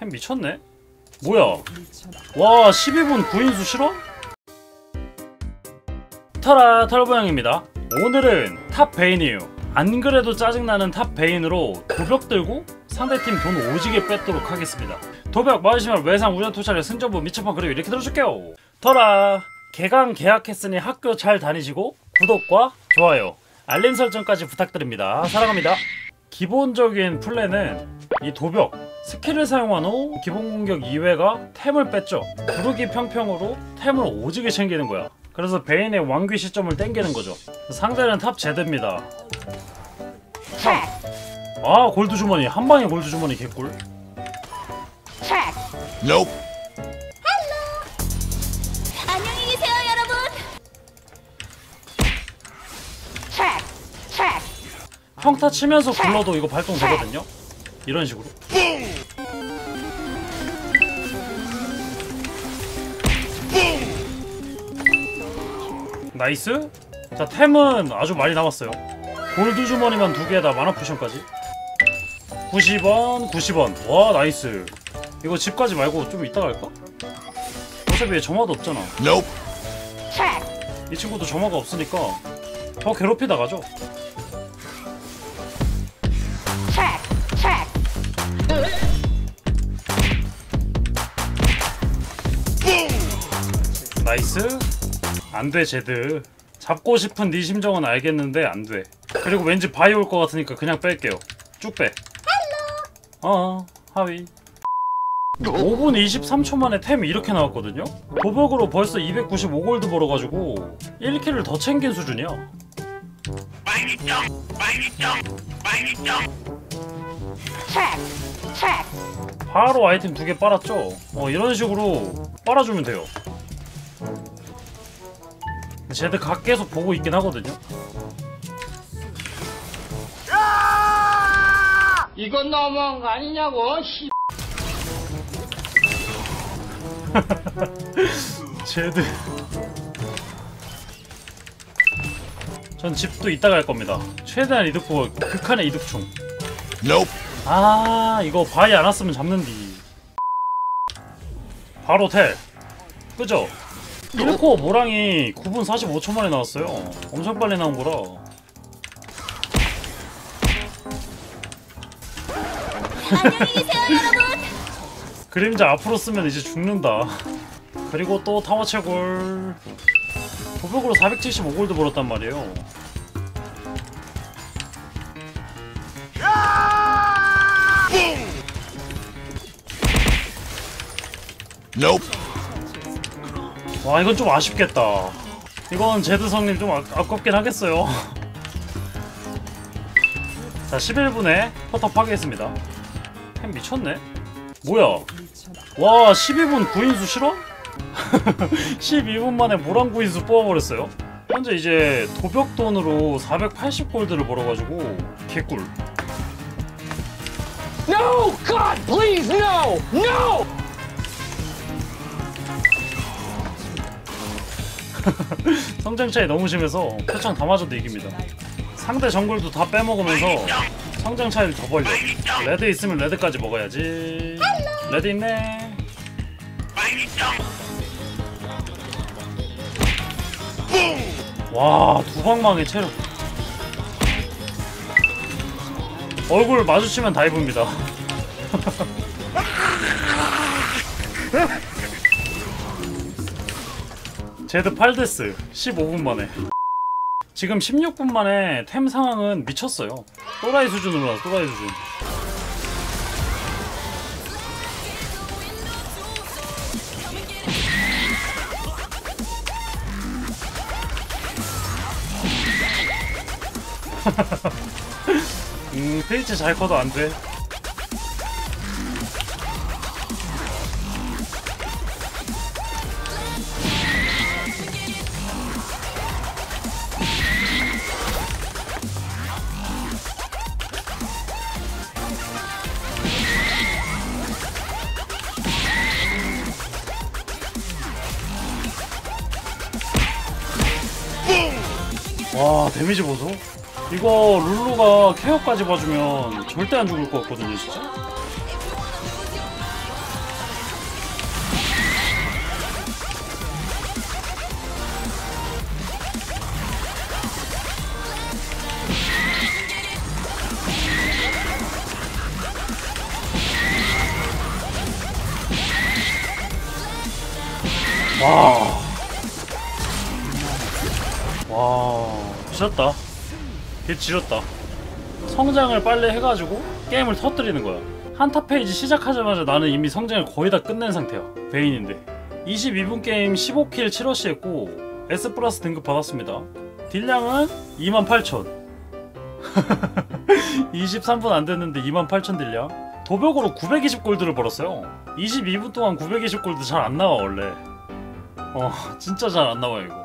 템 미쳤네? 뭐야? 와 12분 9인수 실화? 터라 털보양입니다. 오늘은 탑 베인이에요. 안 그래도 짜증나는 탑 베인으로 도벽 들고 상대팀 돈 오지게 뺏도록 하겠습니다. 도벽 맞으시면 외상 우연 투자를 승전부 미쳐파 그리고 이렇게 들어줄게요. 터라 개강 계약했으니 학교 잘 다니시고 구독과 좋아요 알림 설정까지 부탁드립니다. 사랑합니다. 기본적인 플랜은 이 도벽 스킬을 사용한 후 기본 공격 이외가 템을 뺐죠. 구르기 평평으로 템을 오지게 챙기는 거야. 그래서 베인의 왕귀 시점을 땡기는 거죠. 상대는 탑 제드입니다. 아 골드 주머니. 한 방에 골드 주머니 개꿀. Nope. 안녕히 계세요, 여러분. 평타 치면서 굴러도 이거 발동 되거든요. 이런 식으로 나이스. 자 템은 아주 많이 남았어요. 골드 주머니만 두 개에다 만화 포션까지. 90원 90원. 와 나이스. 이거 집까지 말고 좀 이따 갈까? 어차피 얘 점화도 없잖아. Nope. 이 친구도 점화가 없으니까 더 괴롭히다 가죠. 나이스 안돼 제드 잡고 싶은 네 심정은 알겠는데 안돼. 그리고 왠지 바이 올 것 같으니까 그냥 뺄게요. 쭉빼. 어 하위. 5분 23초 만에 템이 이렇게 나왔거든요? 도벽으로 벌써 295골드 벌어가지고 1킬을 더 챙긴 수준이야. 바로 아이템 두 개 빨았죠? 어 이런 식으로 빨아주면 돼요 쟤들 각 계속 보고 있긴 하거든요. 이건 너무한 거 아니냐고 씨. 쟤들. 전 집도 이따 갈 겁니다. 최대한 이득 보고 극한의 이득충. Nope. 아 이거 바위 안 왔으면 잡는디. 바로 텔 그죠? 1코어 모랑이 9분 45초 만에 나왔어요. 엄청 빨리 나온 거라. 안녕히 계세요, 여러분. 그림자 앞으로 쓰면 이제 죽는다. 그리고 또 타워 채골 도벽으로 475골드 벌었단 말이에요. Nope. 와 이건 좀 아쉽겠다. 이건 제드성님 좀 아, 아깝긴 하겠어요. 자 11분에 포탑 파괴했습니다. 템 미쳤네. 뭐야? 와 12분 9인수 실화? 12분 만에 모랑 9인수 뽑아버렸어요. 현재 이제 도벽돈으로 480골드를 벌어가지고 개꿀. No, God, please, no, no. 성장 차이 너무 심해서 표창 다 맞아도 이깁니다. 상대 정글도 다 빼먹으면서 성장 차이를 더 벌려. 레드 있으면 레드까지 먹어야지. 레드 있네. 와, 두 방망이 체력. 얼굴 마주치면 다이브입니다. 제드 8데스 15분 만에. 지금 16분 만에 템 상황은 미쳤어요. 또라이 수준으로 나서 또라이 수준. 음 트위치 잘 커도 안돼 와 데미지 보소? 이거 룰루가 케어까지 봐주면 절대 안 죽을 것 같거든요 진짜 와. 와. 지렸다. 걔 지렸다. 성장을 빨리 해가지고 게임을 터뜨리는 거야. 한타 페이지 시작하자마자 나는 이미 성장을 거의 다 끝낸 상태야. 베인인데. 22분 게임 15킬 7러시 했고 S 플러스 등급 받았습니다. 딜량은 28,000. 23분 안 됐는데 28,000 딜량. 도벽으로 920 골드를 벌었어요. 22분 동안 920 골드 잘 안 나와 원래. 어 진짜 잘 안 나와 이거.